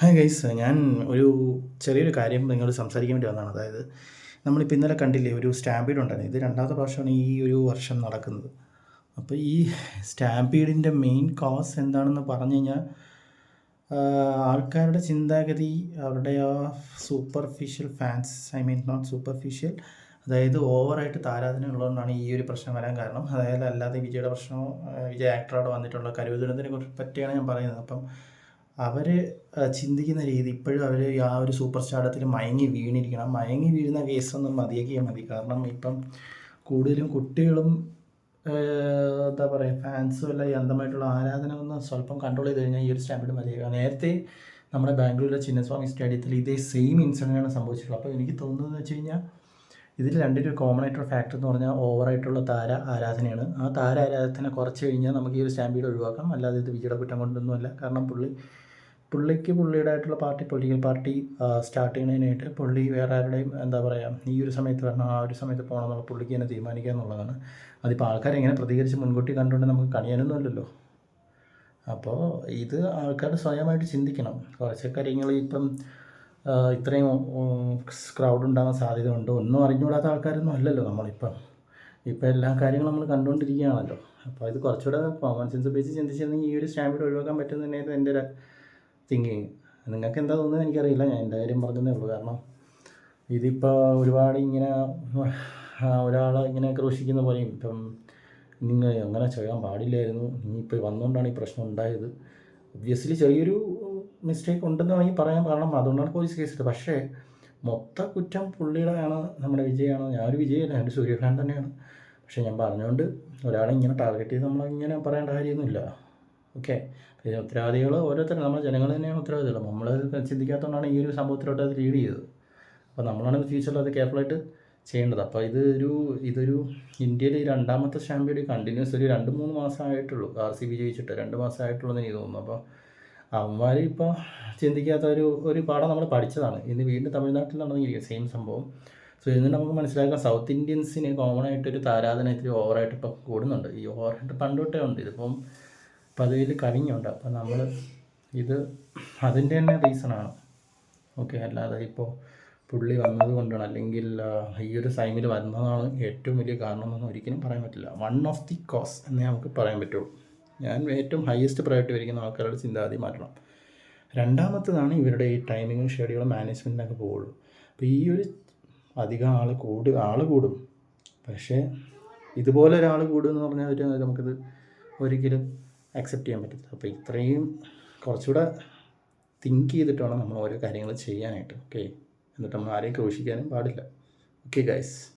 Hi guys ഞാൻ ഒരു ചെറിയൊരു കാര്യം നിങ്ങളോട് സംസാരിക്കാൻ വേണ്ടി വന്നതാണ്. അതായത് നമ്മളിപ്പോൾ ഇന്നലെ കണ്ടില്ലേ ഒരു സ്റ്റാമ്പീഡ് ഉണ്ടായിരുന്നു. ഇത് രണ്ടാമത്തെ പ്രാവശ്യമാണ് ഈ ഒരു വർഷം നടക്കുന്നത്. അപ്പോൾ ഈ സ്റ്റാമ്പീഡിന്റെ മെയിൻ കോസ് എന്താണെന്ന് പറഞ്ഞു കഴിഞ്ഞാൽ ആൾക്കാരുടെ ചിന്താഗതി അവരുടെ ആ superficial fans I mean not superficial അതായത് ഓവറായിട്ട് താരാധന ഉള്ളതുകൊണ്ടാണ് ഈ ഒരു പ്രശ്നം വരാൻ കാരണം. അതായത് അല്ലാതെ വിജയുടെ പ്രശ്നമോ വിജയ ആക്ടറോട് വന്നിട്ടുള്ള കരുവുദുരത്തിനെ കുറിച്ച് പറ്റിയാണ് ഞാൻ പറയുന്നത്. അപ്പം അവർ ചിന്തിക്കുന്ന രീതി ഇപ്പോഴും അവർ ആ ഒരു സൂപ്പർ സ്റ്റാർഡത്തിൽ മയങ്ങി വീണിരിക്കണം. മയങ്ങി വീഴുന്ന കേസൊന്നും മതിയാക്കിയാൽ മതി. കാരണം ഇപ്പം കൂടുതലും കുട്ടികളും എന്താ പറയുക ഫാൻസും എല്ലാം ഈ അന്ധമായിട്ടുള്ള ആരാധന ഒന്ന് സ്വല്പം കൺട്രോൾ ചെയ്ത് കഴിഞ്ഞാൽ ഈ ഒരു സ്റ്റാമ്പിഡ് മതിയാക്കുക നേരത്തെ നമ്മുടെ ബാംഗ്ലൂരിലെ ചിന്നസ്വാമി സ്റ്റേഡിയത്തിൽ ഇതേ സെയിം ഇൻസിഡന്റാണ് സംഭവിച്ചിട്ടുള്ളത്. അപ്പോൾ എനിക്ക് തോന്നുന്നത് വെച്ച് കഴിഞ്ഞാൽ ഇതിൽ രണ്ടിനും കോമൺ ആയിട്ടുള്ള ഫാക്ടർ എന്ന് പറഞ്ഞാൽ ഓവറായിട്ടുള്ള താര ആരാധനയാണ്. ആ താര ആരാധന കുറച്ച് കഴിഞ്ഞാൽ നമുക്ക് ഈ ഒരു സ്റ്റാമ്പീഡ് ഒഴിവാക്കാം. അല്ലാതെ ഇത് വിജയുടെ കുറ്റം കൊണ്ടൊന്നുമല്ല. കാരണം പുള്ളി പുള്ളിക്ക് പുള്ളിയുടേതായിട്ടുള്ള പാർട്ടി പൊളിറ്റിക്കൽ പാർട്ടി സ്റ്റാർട്ട് ചെയ്യുന്നതിനായിട്ട് പുള്ളി വേറെ ആരുടെയും എന്താ പറയുക ഈ ഒരു സമയത്ത് വരണം ആ ഒരു സമയത്ത് പോകണം എന്നുള്ള പുള്ളിക്ക് തന്നെ തീരുമാനിക്കുക എന്നുള്ളതാണ്. അതിപ്പോൾ ആൾക്കാർ എങ്ങനെ പ്രതികരിച്ച് മുൻകൂട്ടി കണ്ടുകൊണ്ട് നമുക്ക് കണിയാനൊന്നുമല്ലല്ലോ അപ്പോൾ ഇത് ആൾക്കാർ സ്വയമായിട്ട് ചിന്തിക്കണം. കുറച്ച് കാര്യങ്ങൾ ഇപ്പം ഇത്രയും ക്രൗഡ് ഉണ്ടാകാൻ സാധ്യതയുണ്ട്. ഒന്നും അറിഞ്ഞുകൂടാത്ത ആൾക്കാരൊന്നും അല്ലല്ലോ നമ്മളിപ്പം. ഇപ്പം എല്ലാ കാര്യങ്ങളും നമ്മൾ കണ്ടുകൊണ്ടിരിക്കുകയാണല്ലോ. അപ്പോൾ ഇത് കുറച്ചുകൂടെ കോമൺ സെൻസ് ഉപയോഗിച്ച് ചിന്തിച്ചിരുന്നെങ്കിൽ ഈ ഒരു സ്റ്റാമ്പിഡ് ഒഴിവാക്കാൻ പറ്റുന്ന തന്നെയായിരുന്നു എന്റെ ഒരു തിങ്കിങ് നിങ്ങൾക്ക് എന്താ തോന്നുന്നത് എനിക്കറിയില്ല. ഞാൻ എന്റെ കാര്യം പറഞ്ഞതേ ഉള്ളൂ. കാരണം ഇതിപ്പോൾ ഒരുപാട് ഇങ്ങനെ ഒരാളെ ഇങ്ങനെ ക്രൂശിക്കുന്ന പോലെയും ഇപ്പം നിങ്ങൾ അങ്ങനെ ചെയ്യാൻ പാടില്ലായിരുന്നു. ഇനിയിപ്പോൾ വന്നുകൊണ്ടാണ് ഈ പ്രശ്നം ഉണ്ടായത്. ഒബ്വിയസ്ലി ചെറിയൊരു മിസ്റ്റേക്ക് ഉണ്ടെന്ന് വേണമെങ്കിൽ പറയാൻ കാരണം അതുകൊണ്ടാണ് പോലീസ് കേസെടുത്തത് പക്ഷേ മൊത്ത കുറ്റം പുള്ളിയുടെയാണ് നമ്മുടെ വിജയമാണ് ഞാനൊരു വിജയല്ല എന്റെ ഒരു സൂര്യ ഫാൻ തന്നെയാണ്. പക്ഷേ ഞാൻ പറഞ്ഞുകൊണ്ട് ഒരാളെ ഇങ്ങനെ ടാർഗറ്റ് ചെയ്ത് നമ്മളിങ്ങനെ പറയേണ്ട കാര്യമൊന്നുമില്ല. ഓക്കെ പിന്നെ ഉത്തരവാദികൾ ഓരോരുത്തരും നമ്മുടെ ജനങ്ങൾ തന്നെയാണ് ഉത്തരവാദികൾ നമ്മൾ ചിന്തിക്കാത്തതുകൊണ്ടാണ് ഈ ഒരു സംഭവത്തിലോട്ട് അത് ലീഡ് ചെയ്തത്. അപ്പോൾ നമ്മളാണ് ഫ്യൂച്ചറിൽ അത് കെയർഫുള്ളായിട്ട് ചെയ്യേണ്ടത്. അപ്പോൾ ഇത് ഒരു ഇതൊരു ഇന്ത്യയിൽ രണ്ടാമത്തെ ചാമ്പ്യൻ കണ്ടിന്യൂസ് ഒരു രണ്ട് മൂന്ന് മാസമായിട്ടുള്ളൂ ആർ സി ബി ജയിച്ചിട്ട്. രണ്ട് മാസമായിട്ടുള്ളൂ എന്ന് എനിക്ക് തോന്നുന്നു. അപ്പോൾ അവന്മാർ ഇപ്പോൾ ചിന്തിക്കാത്ത ഒരു ഒരു പാഠം നമ്മൾ പഠിച്ചതാണ്. ഇന്ന് വീണ്ടും തമിഴ്നാട്ടിൽ നടന്നിരിക്കുക സെയിം സംഭവം. സോ ഇതിന് നമുക്ക് മനസ്സിലാക്കാം സൗത്ത് ഇന്ത്യൻസിന് കോമൺ ആയിട്ട് ഒരു താരാധന ഇത്തിരി ഓവറായിട്ട് ഇപ്പം കൂടുന്നുണ്ട്. ഈ ഓവറായിട്ട് പണ്ടോട്ടേ ഉണ്ട്. ഇതിപ്പം പതിവിൽ കവിഞ്ഞുണ്ട്. അപ്പം നമ്മൾ ഇത് അതിന്റെ തന്നെ റീസണാണ് ഓക്കെ അല്ലാതെ ഇപ്പോൾ പുള്ളി വന്നത് കൊണ്ടാണ്. അല്ലെങ്കിൽ ഈ ഒരു സൈമിൽ വന്നതാണ് ഏറ്റവും വലിയ കാരണം എന്നൊന്നും ഒരിക്കലും പറയാൻ പറ്റില്ല. വൺ ഓഫ് ദി കോസ് എന്നേ നമുക്ക് പറയാൻ പറ്റുള്ളൂ. ഞാൻ ഏറ്റവും ഹയസ്റ്റ് പ്രയോറിറ്റി വരിക്കുന്ന ആൾക്കാരുടെ ചിന്താഗതി മാറ്റണം. രണ്ടാമത്തതാണ് ഇവരുടെ ഈ ടൈമിങ്ങും ഷെഡ്യൂളും മാനേജ്മെന്റിനൊക്കെ പോവുള്ളൂ. അപ്പോൾ ഈ ഒരു അധികം ആൾ കൂടും ആൾ കൂടും. പക്ഷേ ഇതുപോലെ ഒരാൾ കൂടുമെന്ന് പറഞ്ഞാൽ ഒരു നമുക്കിത് ഒരിക്കലും അക്സെപ്റ്റ് ചെയ്യാൻ പറ്റില്ല അപ്പോൾ ഇത്രയും കുറച്ചുകൂടെ തിങ്ക് ചെയ്തിട്ട് വേണം നമ്മൾ ഓരോ കാര്യങ്ങൾ ചെയ്യാനായിട്ട്. ഓക്കെ എന്നിട്ട് നമ്മൾ ആരെയും ക്രൂശിക്കാനും പാടില്ല. Okay guys